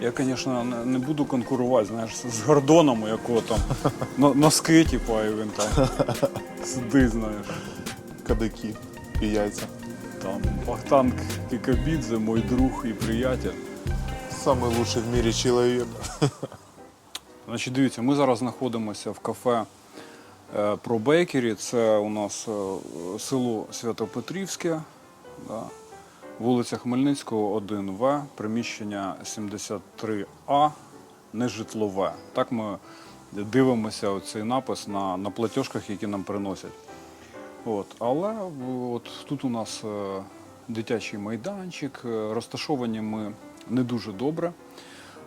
Я, звісно, не, буду конкурувати, знаєш, з Гордоном, у якого там но- носки, типу, і він там сидить, знаєш. Кадики і яйця. Там Бахтанг Кікабідзе, мой друг і приятель. Самий лучший в мірі чоловік. Значить, дивіться, ми зараз знаходимося в кафе е, Про Бейкері. Це у нас е, село Святопетрівське, да. Вулиця Хмельницького, 1В, приміщення 73А, нежитлове. Так ми дивимося цей напис на, на платіжках, які нам приносять. От. Але от тут у нас е, дитячий майданчик, е, розташовані ми не дуже добре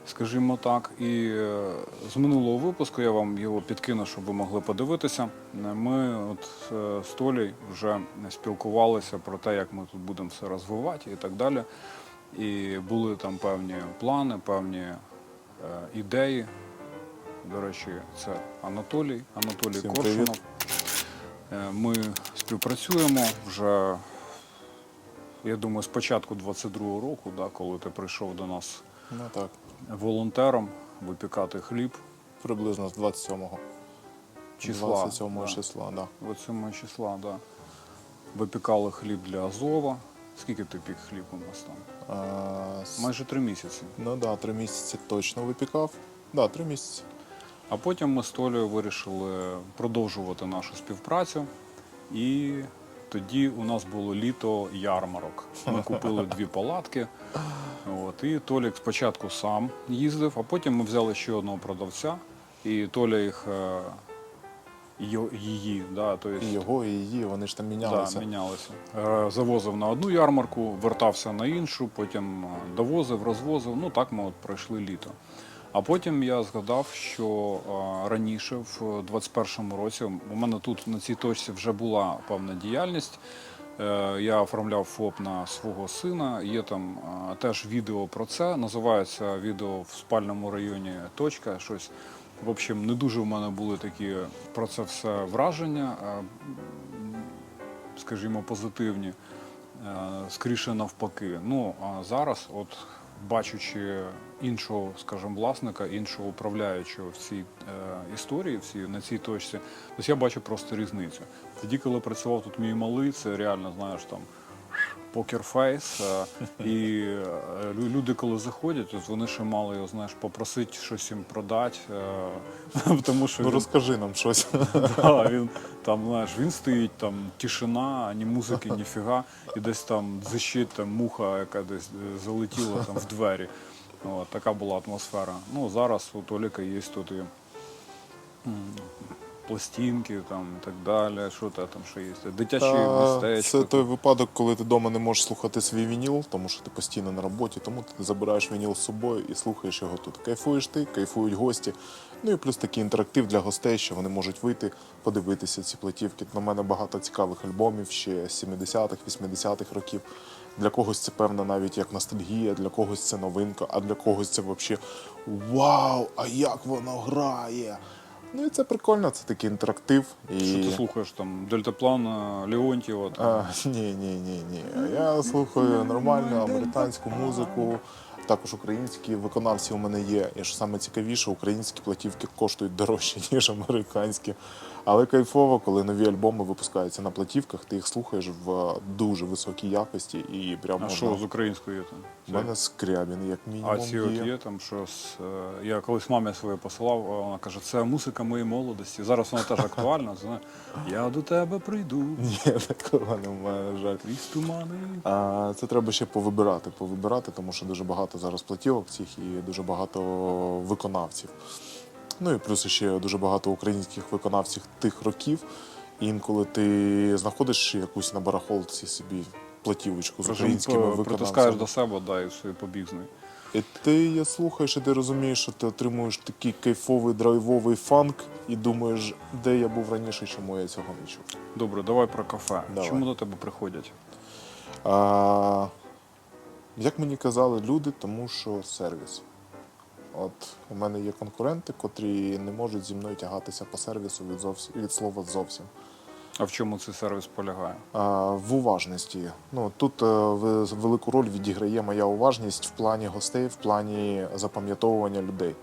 скажімо так. І е, з минулого випуску я вам його підкину, щоб ви могли подивитися. Ми от е, з Толей вже спілкувалися про те, як ми тут будемо все розвивати і так далі. І були там певні плани, певні е, ідеї. До речі, це Анатолій, Анатолій Всім Коршунов. привіт. Ми співпрацюємо вже, я думаю, з початку 22-го року, да, коли ти прийшов до нас Ну так, волонтером випікати хліб приблизно з 27-го. числа. 27 да. числа, да. 27 числа, да. Випікали хліб для Азова. Скільки ти пік хліб у нас там? А, с- Майже три місяці. Ну да, три місяці точно випікав. Да, три місяці. А потім ми з Толею вирішили продовжувати нашу співпрацю. І тоді у нас було літо ярмарок. Ми купили дві палатки. От, і Толік спочатку сам їздив, а потім ми взяли ще одного продавця, і Толя їх е, її, да, то есть, І його, і її, вони ж там мінялися. Да, мінялися. Е, Завозив на одну ярмарку, вертався на іншу, потім е, довозив, розвозив. Ну так ми от пройшли літо. А потім я згадав, що е, раніше, в 21-му році, у мене тут на цій точці вже була певна діяльність. Е, Я оформляв ФОП на свого сина. Є там е, теж відео про це. Називається відео в спальному районі точка. Щось. В общем, не дуже в мене були такі про це все враження. Скажімо, позитивні, скоріше навпаки. Ну а зараз, от бачучи іншого, скажімо, власника, іншого управляючого в цій е, історії, в цій, на цій точці, тобто я бачу просто різницю. Тоді, коли працював тут мій малий, це реально, знаєш, там. Покерфейс, і е, люди, коли заходять, от вони ще мали його, знаєш, попросити щось їм продати, е, тому що Ну він- розкажи нам щось. Да, він там, знаєш, він стоїть, там тишина, ні музики, ні фіга, і десь там зищить там муха, яка десь е, залетіла там в двері. От, така була атмосфера. Ну, зараз у Толіка є тут і пластинки там, і так далі. Що те там ще є? Дитячі Та, містечко. Це той випадок, коли ти вдома не можеш слухати свій вініл, тому що ти постійно на роботі, тому ти забираєш вініл з собою і слухаєш його тут. Кайфуєш ти, кайфують гості. Ну і плюс такий інтерактив для гостей, що вони можуть вийти, подивитися ці платівки. На мене багато цікавих альбомів ще з 70-х, 80-х років. Для когось це певна навіть як ностальгія, для когось це новинка, а для когось це взагалі вау! А як воно грає! Ну і це прикольно, це такий інтерактив. І... Що ти слухаєш там Дельтаплан, Леонтьєва, там, А, ні, ні, ні, ні. Я слухаю нормальну американську музику. Також українські виконавці у мене є. І що саме цікавіше, українські платівки коштують дорожче, ніж американські. Але кайфово, коли нові альбоми випускаються на платівках, ти їх слухаєш в дуже високій якості і прямо а що з українською є там? У мене скрябін, як мінімум. А ці от є там щось. е, Я колись мамі своїй посилав, вона каже, це музика моєї молодості. Зараз вона теж актуальна. Я до тебе прийду. Ні, такого немає, жаль. Крізь тумани. Це треба ще повибирати, повибирати, тому що дуже багато зараз платівок цих і дуже багато виконавців. Ну і плюс ще дуже багато українських виконавців тих років. І інколи ти знаходиш якусь на барахолці собі платівочку з українськими п- притискаєш до себе, да, і з нею. І ти її слухаєш, і ти розумієш, що ти отримуєш такий кайфовий драйвовий фанк, і думаєш, де я був раніше, чому я цього не чув. Добре, давай про кафе. Давай. Чому до тебе приходять? А, як мені казали люди, тому що сервіс. От у мене є конкуренти, котрі не можуть зі мною тягатися по сервісу від, зовсім, від слова зовсім. А в чому цей сервіс полягає? А, в уважності. Ну тут е, ви- велику роль відіграє моя уважність в плані гостей, в плані запам'ятовування людей.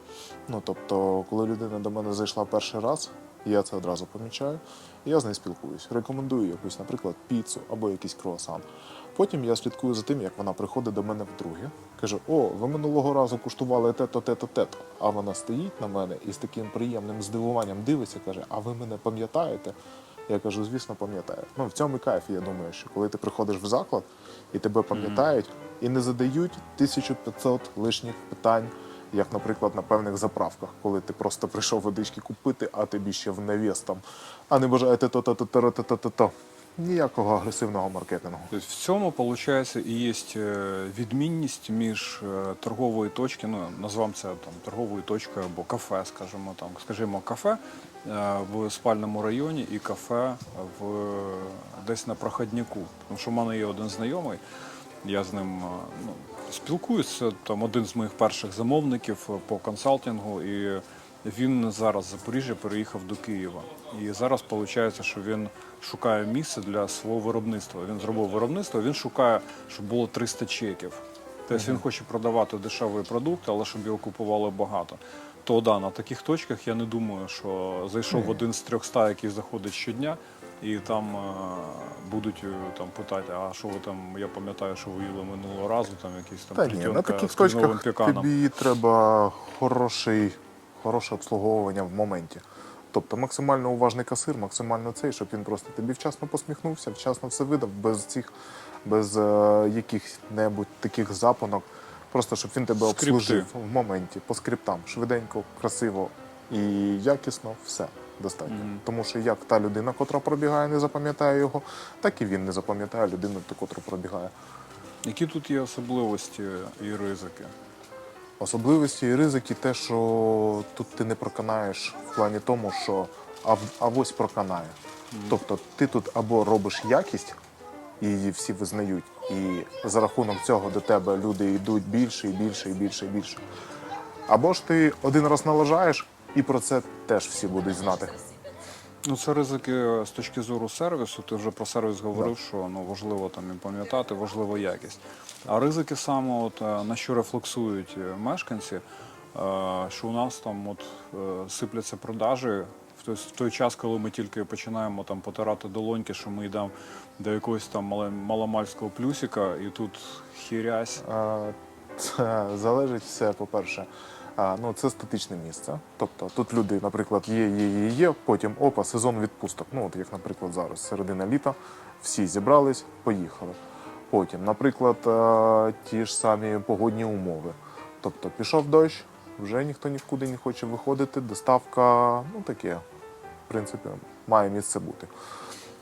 Ну тобто, коли людина до мене зайшла перший раз, я це одразу помічаю, і я з нею спілкуюсь. Рекомендую якусь, наприклад, піцу або якийсь круасан. Потім я слідкую за тим, як вона приходить до мене вдруге. Каже: О, ви минулого разу куштували те-то, те-то, те-то. А вона стоїть на мене і з таким приємним здивуванням дивиться, каже: А ви мене пам'ятаєте? Я кажу, звісно, пам'ятаю. Ну в цьому і кайф, я думаю, що коли ти приходиш в заклад і тебе пам'ятають, і не задають 1500 лишніх питань, як, наприклад, на певних заправках, коли ти просто прийшов водички купити, а тобі ще в навіс там, а не бажаєте то Ніякого агресивного маркетингу. В цьому, виходить, і є е, відмінність між е, торгової точки, ну назвемо це там торговою точкою або кафе, скажімо там, скажімо, кафе е, в спальному районі і кафе в десь на проходняку. Тому що в мене є один знайомий, я з ним ну, спілкуюся. Там один з моїх перших замовників по консалтингу, і він зараз з Запоріжжя переїхав до Києва. І зараз виходить, що він шукає місце для свого виробництва. Він зробив виробництво, він шукає, щоб було 300 чеків. Тобто він хоче продавати дешевий продукт, але щоб його купували багато. То да, на таких точках я не думаю, що зайшов один з 300, який заходить щодня, і там е, будуть е, там питати, а що ви там, я пам'ятаю, що ви їли минулого разу, там якісь там Та ні, на плетенка таких з кленовим точках піканом. тобі треба хороший, хороше обслуговування в моменті. Тобто максимально уважний касир, максимально цей, щоб він просто тобі вчасно посміхнувся, вчасно все видав, без цих, без е, яких-небудь таких запонок. Просто щоб він тебе Скрипти. обслужив в моменті, по скриптам, швиденько, красиво і якісно, все достатньо. Тому що як та людина, котра пробігає, не запам'ятає його, так і він не запам'ятає людину, котру пробігає. Які тут є особливості і ризики? Особливості і ризики те, що тут ти не проканаєш в плані тому, що а, авось проканає. Тобто ти тут або робиш якість, і її всі визнають, і за рахунок цього до тебе люди йдуть більше і більше і більше і більше. Або ж ти один раз налажаєш, і про це теж всі будуть знати. Ну, це ризики з точки зору сервісу. Ти вже про сервіс говорив, що ну важливо там і пам'ятати, важлива якість. А ризики саме, от е, на що рефлексують е, мешканці, е, що у нас там от е, сипляться продажі. В той, в той час, коли ми тільки починаємо там потирати долоньки, що ми йдемо до якогось там маломальського плюсика, і тут хірясь. Це залежить все, по-перше. Ну, це статичне місце. Тобто тут люди, наприклад, є, є, є, є, потім опа, сезон відпусток. Ну, от як, наприклад, зараз, середина літа, всі зібрались, поїхали. Потім, наприклад, е, ті ж самі погодні умови. Тобто пішов дощ, вже ніхто нікуди не хоче виходити, доставка, ну таке, в принципі, має місце бути.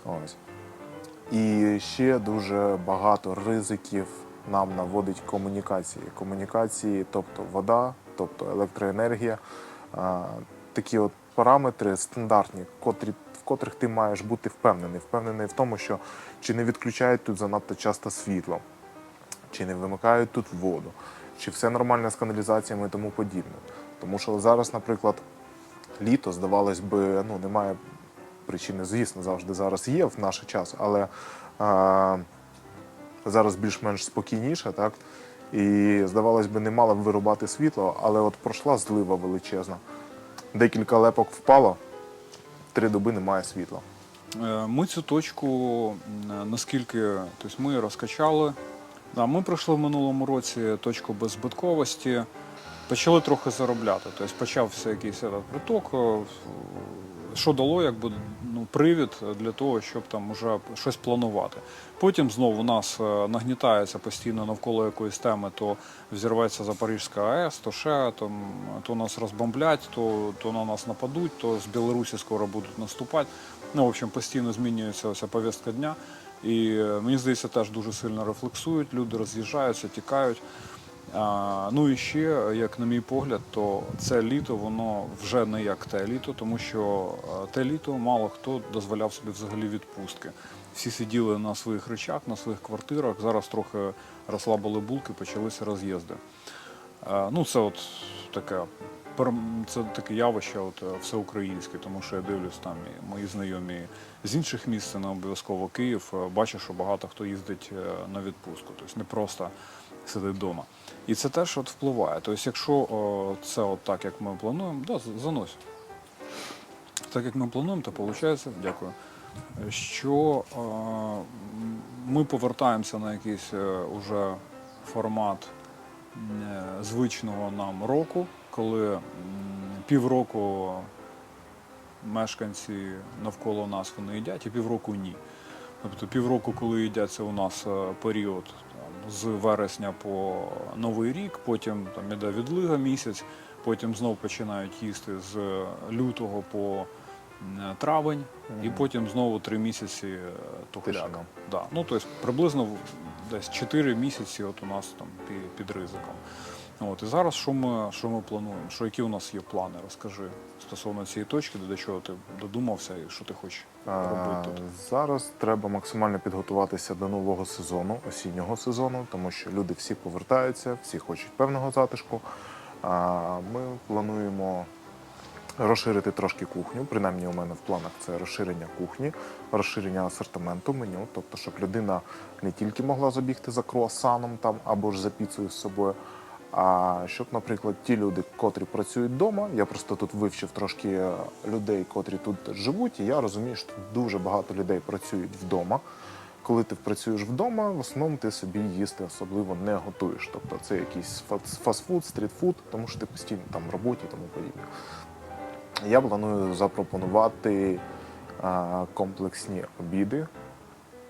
Ось. І ще дуже багато ризиків нам наводить комунікації. Комунікації, тобто вода, тобто електроенергія, такі от параметри стандартні, котрі, в котрих ти маєш бути впевнений. Впевнений в тому, що чи не відключають тут занадто часто світло, чи не вимикають тут воду, чи все нормально з каналізаціями і тому подібне. Тому що зараз, наприклад, літо, здавалось би, ну немає причини, звісно, завжди зараз є в наш час, але а, зараз більш-менш спокійніше, так? І здавалось би, не мала б вирубати світло, але от пройшла злива величезна. Декілька лепок впало, три доби немає світла. Е, Ми цю точку наскільки тобто ми розкачали. Да, ми пройшли в минулому році точку беззбитковості, почали трохи заробляти. Тобто почався якийсь приток, е, що дало якби, ну, привід для того, щоб там уже щось планувати. Потім знову у нас е, нагнітається постійно навколо якоїсь теми, то взірветься Запорізька АЕС, то ще там, то нас розбомблять, то, то на нас нападуть, то з Білорусі скоро будуть наступати. Ну, в общем, постійно змінюється оця повістка дня. І е, мені здається, теж дуже сильно рефлексують, люди роз'їжджаються, тікають. Ну і ще, як на мій погляд, то це літо воно вже не як те літо, тому що е, те літо мало хто дозволяв собі взагалі відпустки. Всі сиділи на своїх речах, на своїх квартирах. Зараз трохи розслабили булки, почалися роз'їзди. Е, Ну, це от таке це таке явище от, е, всеукраїнське, тому що я дивлюсь там і мої знайомі з інших міст, це не обов'язково Київ. Бачу, що багато хто їздить на відпустку, тобто не просто сидить вдома. І це теж от впливає. Тобто, якщо о, це от так, як ми плануємо, да, занось. Так як ми плануємо, то виходить, дякую, що е, м, ми повертаємося на якийсь е, уже формат е, звичного нам року, коли півроку мешканці навколо нас вони їдять, і півроку ні. Тобто півроку, коли їдять, у нас е, період з вересня по Новий рік, потім там іде відлига місяць, потім знов починають їсти з лютого по травень, і потім знову три місяці тухляка. тухляк. Тишина. Да. Ну, тобто приблизно десь 4 місяці от у нас там під ризиком. От, і зараз що ми, що ми плануємо? Що які у нас є плани? Розкажи стосовно цієї точки, до чого ти додумався і що ти хочеш робити А, тут. Зараз треба максимально підготуватися до нового сезону, осіннього сезону, тому що люди всі повертаються, всі хочуть певного затишку. А, Ми плануємо розширити трошки кухню. Принаймні, у мене в планах це розширення кухні, розширення асортименту меню, тобто, щоб людина не тільки могла забігти за круасаном там або ж за піцею з собою. А щоб, наприклад, ті люди, котрі працюють вдома, я просто тут вивчив трошки е, людей, котрі тут живуть, і я розумію, що дуже багато людей працюють вдома. Коли ти працюєш вдома, в основному ти собі їсти особливо не готуєш. Тобто це якийсь фаст- фастфуд, стрітфуд, тому що ти постійно там в роботі тому подібне. Я планую запропонувати а, комплексні обіди,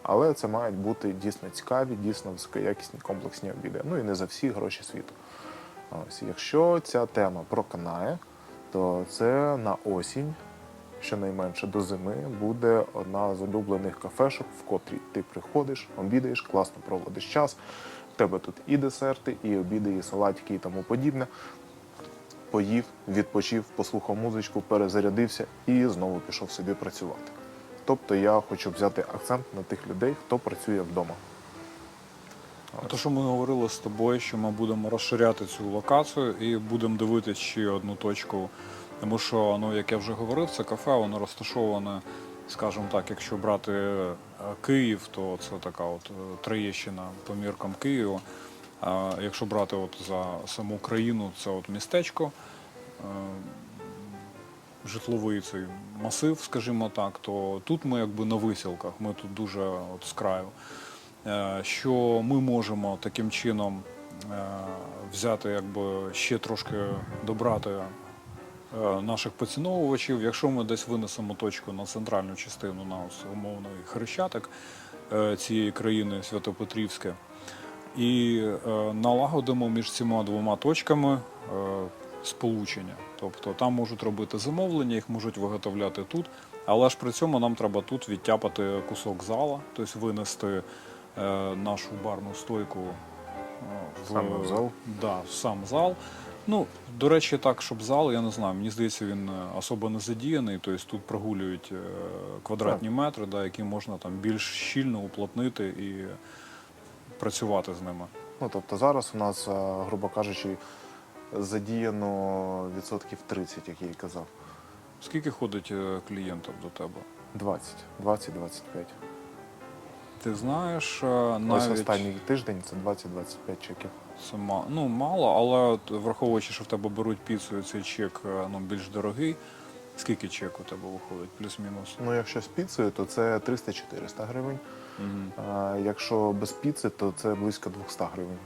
але це мають бути дійсно цікаві, дійсно високоякісні комплексні обіди. Ну і не за всі гроші світу. Ось, якщо ця тема проканає, то це на осінь, щонайменше до зими, буде одна з улюблених кафешок, в котрій ти приходиш, обідаєш, класно проводиш час. В тебе тут і десерти, і обіди, і салатики, і тому подібне. Поїв, відпочив, послухав музичку, перезарядився і знову пішов собі працювати. Тобто я хочу взяти акцент на тих людей, хто працює вдома. То, що ми говорили з тобою, що ми будемо розширяти цю локацію і будемо дивитися ще одну точку. Тому що, ну як я вже говорив, це кафе, воно розташоване, скажімо так, якщо брати е, Київ, то це така от е, Троєщина по міркам Києва. А якщо брати от за саму країну, це от містечко, е, житловий цей масив, скажімо так, то тут ми якби на висілках, ми тут дуже от з краю. Е, Що ми можемо таким чином е, взяти, якби ще трошки добрати е, наших поціновувачів, якщо ми десь винесемо точку на центральну частину, на ось умовний хрещатик цієї країни Святопетрівське, і налагодимо між цими двома точками сполучення. Тобто там можуть робити замовлення, їх можуть виготовляти тут, але ж при цьому нам треба тут відтяпати кусок зала, тобто винести нашу барну стойку е, в Саме в зал? Да, в сам зал. Ну, до речі, так, щоб зал, я не знаю, мені здається, він е, особо не задіяний. Тобто тут прогулюють е, квадратні метри, да, які можна там більш щільно уплотнити і працювати з ними. Ну, тобто зараз у нас, грубо кажучи, задіяно відсотків 30, як я і казав. Скільки ходить е, клієнтів до тебе? 20, 20-25. Ти знаєш, е, Ось останній тиждень це 20-25 чеків. це ма- ну, мало, але от враховуючи, що в тебе беруть піцу, і цей чек е, ну, більш дорогий. Скільки чек у тебе виходить? Плюс-мінус. Ну, якщо з піцею, то це 300-400 гривень. Угу. А якщо без піци, то це близько 200 гривень.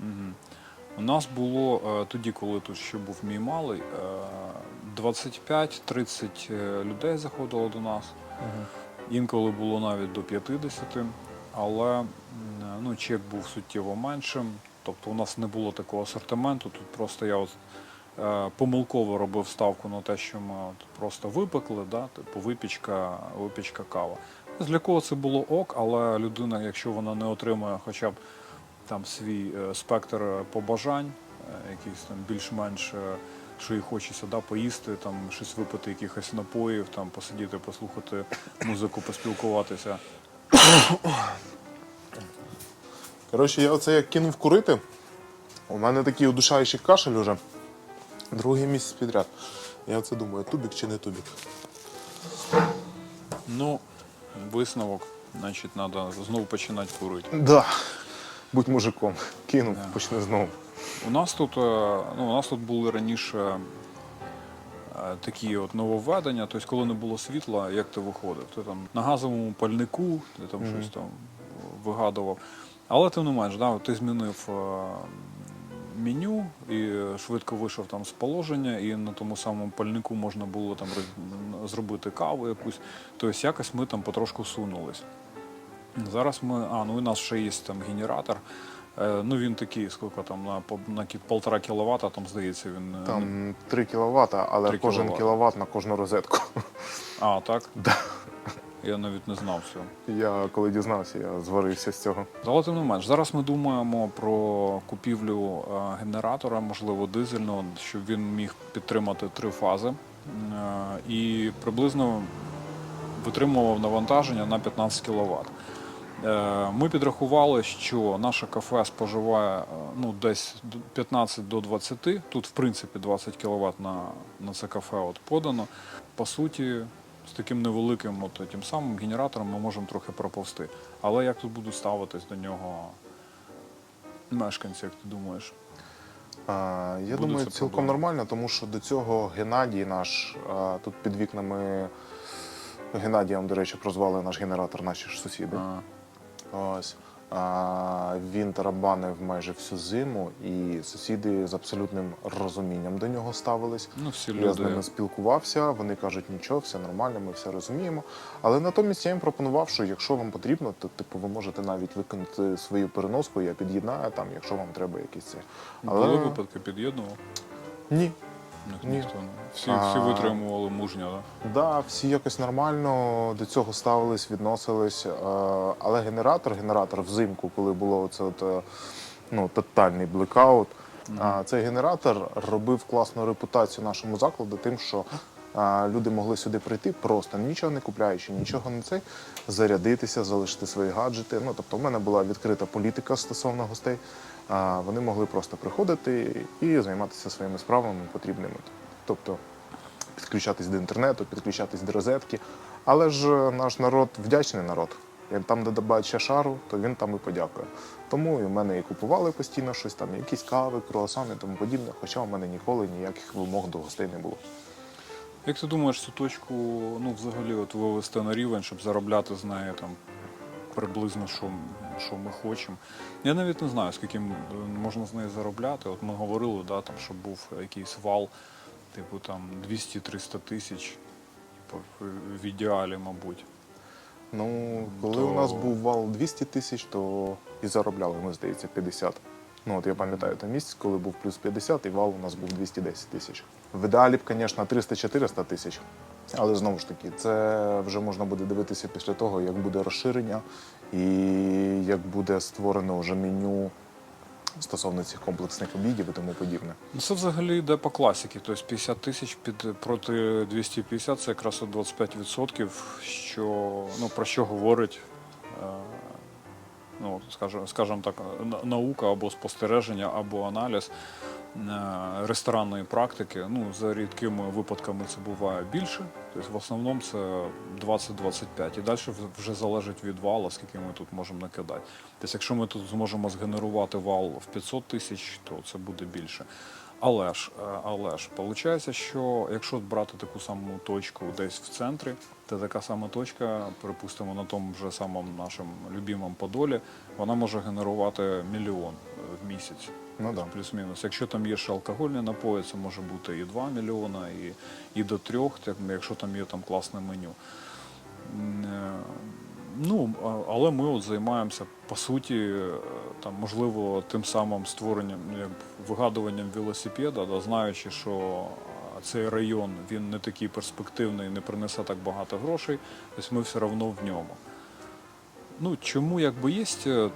Угу. У нас було е, тоді, коли тут ще був мій малий, е, 25-30 е, людей заходило до нас. Інколи було навіть до 50, але ну, чек був суттєво меншим. Тобто у нас не було такого асортименту. Тут просто я от, е, помилково робив ставку на те, що ми от просто випекли, да, типу випічка, випічка кава. Для кого це було ок, але людина, якщо вона не отримує хоча б там свій е, спектр побажань, е, якийсь там більш-менш, е, що їй хочеться да, поїсти, там щось випити, якихось напоїв, там посидіти, послухати музику, поспілкуватися. Коротше, я оце як кинув курити. У мене такий удушаючий кашель уже. Другий місяць підряд. Я оце думаю, тубік чи не тубік. Ну, висновок, значить, треба знову починати курити. Да. Будь мужиком. Кинув, Да. почни знову. У нас тут, е, ну, у нас тут були раніше е, такі от нововведення, тобто, коли не було світла, як ти виходив? Ти там на газовому пальнику, ти там щось там вигадував. Але тим не менш, да, ти змінив е, меню і швидко вийшов там з положення, і на тому самому пальнику можна було там зробити каву якусь. Тобто якось ми там потрошку сунулись. Зараз ми. А, ну і у нас ще є там генератор. Е, ну він такий, скільки там на, на полтора кіловата, там здається, він. е, Там 3 кВт, але 3 кожен кіловат. на кожну розетку. А, так? Да. Я навіть не знав цього. Я коли дізнався, я зварився з цього. Але тим не менш, зараз ми думаємо про купівлю е, генератора, можливо, дизельного, щоб він міг підтримати три фази і приблизно витримував навантаження на 15 кВт. Ми підрахували, що наше кафе споживає е, ну, десь 15 до 20, тут в принципі 20 кВт на, на це кафе от подано. По суті, з таким невеликим от, тим самим генератором ми можемо трохи проповсти. Але як тут будуть ставитись до нього мешканці, як ти думаєш? Я Буде думаю, цілком проблема. нормально, тому що до цього Геннадій наш тут під вікнами. Геннадієм, до речі, прозвали наш генератор наші ж сусіди. А, Ось. А, він тарабанив майже всю зиму, і сусіди з абсолютним розумінням до нього ставились. ну, всі Я з ними спілкувався, вони кажуть, нічого, все нормально, ми все розуміємо. Але натомість я їм пропонував, що якщо вам потрібно, то типу ви можете навіть виконати свою переноску, я під'єднаю там, якщо вам треба якісь це. Але... Були випадки під'єднував? Ні. Ніхто, Ні. ніхто не. Всі, А. всі витримували мужньо, так? Да, всі якось нормально до цього ставились, відносились. Е, Але генератор, генератор взимку, коли було це от, е, ну, тотальний блекаут, а, цей генератор робив класну репутацію нашому закладу, тим, що а, люди могли сюди прийти просто нічого не купляючи, нічого не цей, зарядитися, залишити свої гаджети. Ну, тобто, в мене була відкрита політика стосовно гостей. Вони могли просто приходити і займатися своїми справами потрібними. Тобто підключатись до інтернету, підключатись до розетки. Але ж е, наш народ вдячний народ. Як там, де добавить шару, то він там і подякує. Тому і в мене і купували постійно щось там, якісь кави, круасани і тому подібне. Хоча у мене ніколи ніяких вимог до гостей не було. Як ти думаєш, цю точку ну, взагалі от вивести на рівень, щоб заробляти з неї там приблизно, що, що ми хочемо? Я навіть не знаю, скільки можна з неї заробляти. От ми говорили, да, там, щоб був якийсь вал, типу там 200-300 тисяч, типу, в- в ідеалі, мабуть. Ну, коли То- у нас був вал 200 тисяч, то і заробляли ми, здається, 50. Ну, от я пам'ятаю той місяць, коли був плюс 50, і вал у нас був 210 тисяч. В ідеалі б, звісно, 300-400 тисяч. Але знову ж таки, це вже можна буде дивитися після того, як буде розширення і як буде створено вже меню стосовно цих комплексних обідів і тому подібне. Ну, Це взагалі йде по класіки. Тобто 50 тисяч під проти 250 це якраз от 25%, що, ну, про що говорить, е, ну, скажімо, скажімо так, на- наука або спостереження, або аналіз ресторанної практики. Ну, за рідкими випадками це буває більше. Тобто в основному це 20-25. І далі вже залежить від вала, скільки ми тут можемо накидати. Тобто, якщо ми тут зможемо згенерувати вал в 500 тисяч, то це буде більше. Але ж, е, але ж, виходить, що якщо брати таку саму точку десь в центрі, то така сама точка, припустимо, на тому вже самому нашому любимому Подолі, вона може генерувати мільйон е, в місяць. Ну да. Плюс-мінус. Якщо там є ще алкогольні напої, це може бути і 2 мільйона, і, і до 3, якщо там є там класне меню. Е, Ну, але ми от займаємося по суті, е, там, можливо, тим самим створенням, ну, як вигадуванням велосипеда, да, знаючи, що цей район він не такий перспективний, не принесе так багато грошей, тобто ми все одно в ньому. Ну, чому якби є е,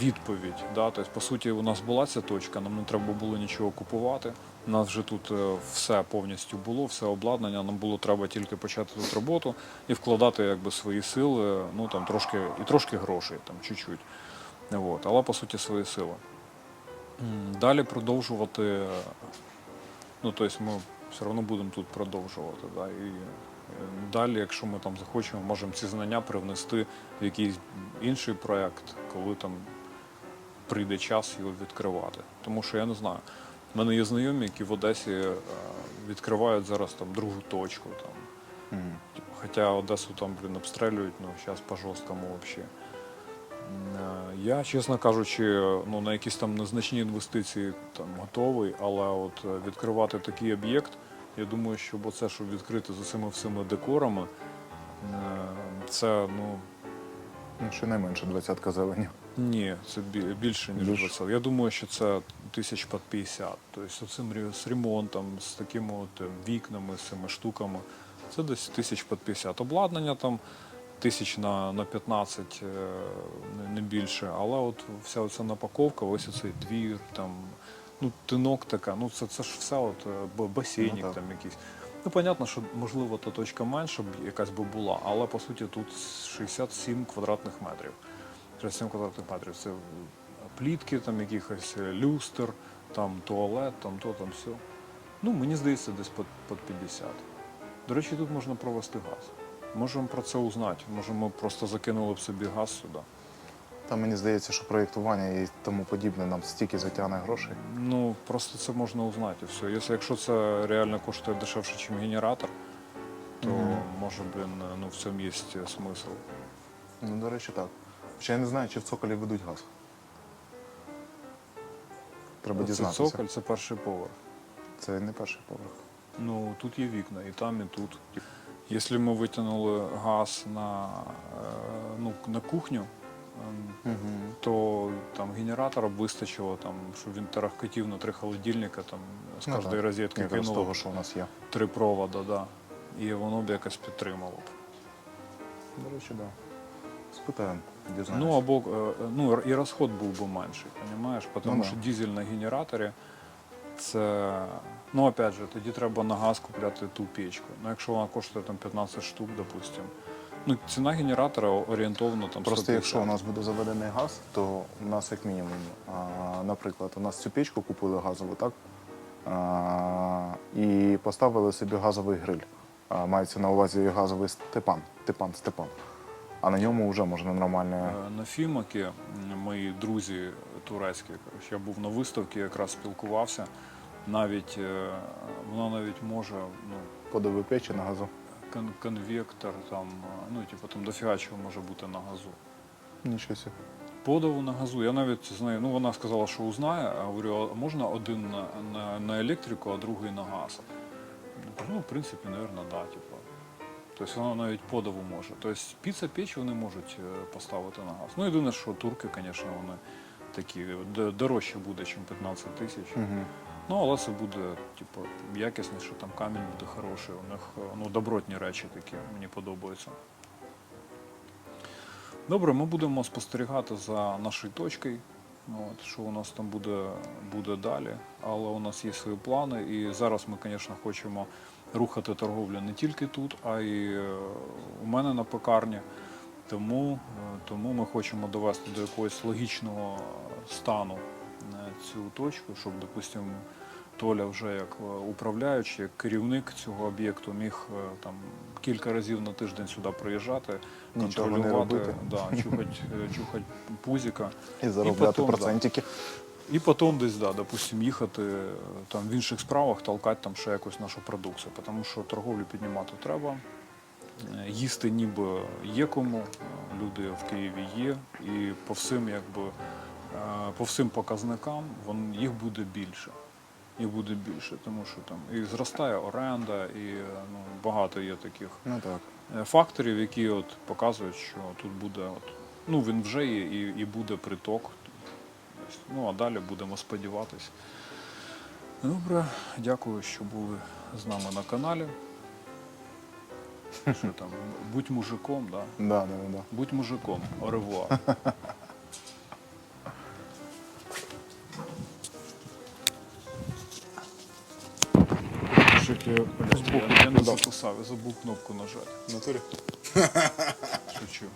відповідь? Да? Тобто, по суті, у нас була ця точка, нам не треба було нічого купувати. У нас вже тут е, все повністю було, все обладнання. Нам було треба тільки почати тут роботу і вкладати якби, свої сили, ну там трошки і трошки грошей, там чуть-чуть. От, але по суті свої сили. Далі продовжувати Ну, тобто ми все одно будемо тут продовжувати. Да? І далі, якщо ми там захочемо, можемо ці знання привнести в якийсь інший проєкт, коли там прийде час його відкривати. Тому що я не знаю. У мене є знайомі, які в Одесі е, відкривають зараз там другу точку. Там. Типу, Хоча Одесу там, блін, обстрілюють, ну, зараз по-жорсткому взагалі. Я, чесно кажучи, ну, на якісь там незначні інвестиції там, готовий, але от е, відкривати такий об'єкт, я думаю, що це, щоб відкрити з усіма всіми декорами, е, це ну, Ну, щонайменше двадцятка зелені. ні, це більше, ніж Більше? 20. Я думаю, що це тисяч під 50. Тобто цим з ремонтом, з такими от е, вікнами, з цими штуками, це десь тисяч під 50. Обладнання там тисяч на, на 15, е, не, не більше. Але от вся оця напаковка, ось оцей двір, там, ну, тинок така, ну це, це ж все от, е, б- басейник Ну, там якийсь. Ну, понятно, що можливо та точка менша б якась би була, але по суті тут 67 квадратних метрів. 67 квадратних метрів. Це плітки, там якихось е, люстр, там туалет, там то, там все. Ну, мені здається, десь під, під 50. До речі, тут можна провести газ. Можемо про це узнати. Може, ми просто закинули б собі газ сюди. Та мені здається, що проєктування і тому подібне нам стільки затягне грошей. Ну, просто це можна узнати. Все. Якщо, якщо це реально коштує дешевше, ніж генератор, то Мгм. може, блін, ну, в цьому є смисл. Ну, до речі, так. Ще я не знаю, чи в цоколі ведуть газ. Треба Це дізнатися. цоколь, це перший поверх. Це не перший поверх. Ну, тут є вікна, і там, і тут. Якщо ми витягнули газ на, е, ну, на кухню. То там генератора б вистачило, там, щоб він тарахкотів на три холодильника, там, з Ну, кожної так. розетки кинуло того, що у нас є. три провода, да. і воно б якось підтримало б. До речі, так. Да. Спитаємо, дізнаємося. Ну або е, ну і розход був би менший, розумієш? Тому Ну, що дизель на генераторі це. Ну, опять же, тоді треба на газ купляти ту печку. Ну, якщо вона коштує там 15 штук, допустимо. Ну, ціна генератора орієнтовно там Просто 150. якщо у нас буде заведений газ, то у нас як мінімум, а, наприклад, у нас цю печку купили газову, так? А, і поставили собі газовий гриль. А, мається на увазі газовий степан, тепан, степан. А на ньому вже можна нормально. Е, На Фімакі мої друзі турецькі, я був на виставці, якраз спілкувався. Навіть е, вона навіть може ну, Подови печі на газу. Кон- конвектор, там, ну, типу, там дофіга чого може бути на газу. Нічого собі. Подаву на газу. Я навіть знаю, ну вона сказала, що узнає, а говорю, а можна один на, на, на електрику, а другий на газ? Ну, в принципі, мабуть, да, типу. Тобто вона навіть подаву може. Тобто піца піч вони можуть е, поставити на газ. Ну, єдине, що турки, звісно, вони такі дорожче буде, ніж 15 тисяч. Угу. Ну, але це буде, типу, якісніше, там камінь буде хороший. У них е, ну, добротні речі такі, мені подобаються. Добре, ми будемо спостерігати за нашою точкою. Ну, От, що у нас там буде, буде далі. Але у нас є свої плани. І зараз ми, звісно, хочемо рухати торговлю не тільки тут, а й е, у мене на пекарні. Тому, е, тому ми хочемо довести до якогось логічного стану цю точку, щоб, допустимо, Толя вже як е, управляючий, як керівник цього об'єкту міг е, там кілька разів на тиждень сюди приїжджати, Нічого контролювати, да, чухать, е, чухать пузіка. І заробляти потім, да. процентики. І потім десь, да, допустим, їхати там в інших справах, толкати там ще якусь нашу продукцію. Тому що торговлю піднімати треба. Їсти ніби є кому, люди в Києві є, і по всім, якби, по всім показникам вон, їх буде більше. Їх буде більше, тому що там і зростає оренда, і е, ну, багато є таких Ну так. е, факторів, які от показують, що тут буде, от, ну він вже є і, і буде приток. Ну а далі будемо сподіватись. Добре, дякую, що були з нами на каналі. Що там, будь мужиком, да? Да, да, да. Будь мужиком, оревуар. Мужики, Я, я не записав, я забув кнопку нажати. в натурі. Шучу.